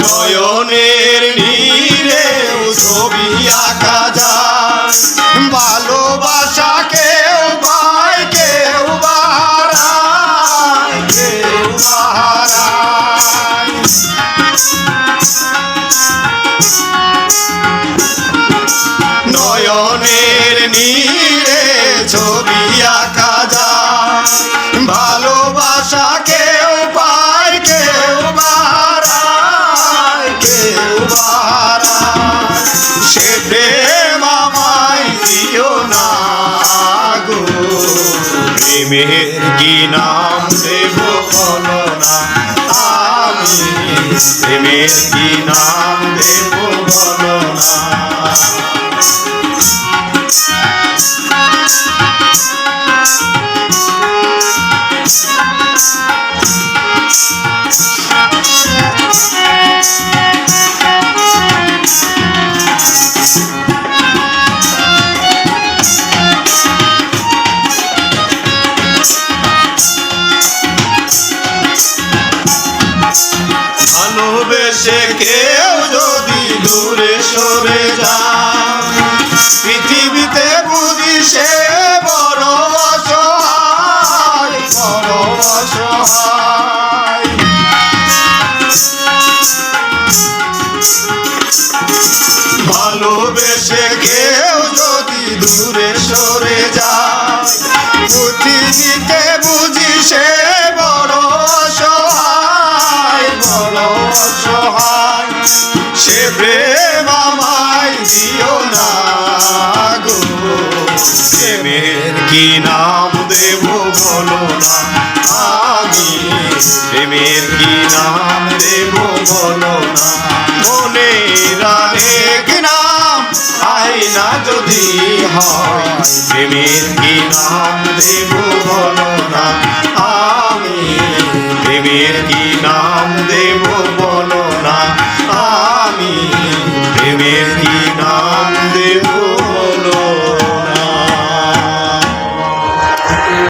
নয়নের নীরে ছবি আঁকা যায়। ভালোবাসা কেউ পায় কেউ বাহারায় কেউ বাহারায় নয়নের নীরে ছবি বাহারায় সে প্রেম আমায় দিও না গো। প্রেমের কি নাম দেব বলো না আমি? প্রেমের কি নাম দেব বলো না ভালোবেসে কেউ যদি দূরে সরে পৃথিবীতে বুঝি সে বড় ভালোবেসে কেউ যদি দূরে সরে যায়, পৃথিবীতে বুঝি সে বড় প্রেম আমায় না গো। প্রেমের কি নাম দেব বলো না প্রেমের কি নাম দেব বলো না। নাম আয়না যদি হয়। প্রেমের কি নাম দেব বলো না আমি প্রেমের কি নাম দেব বলো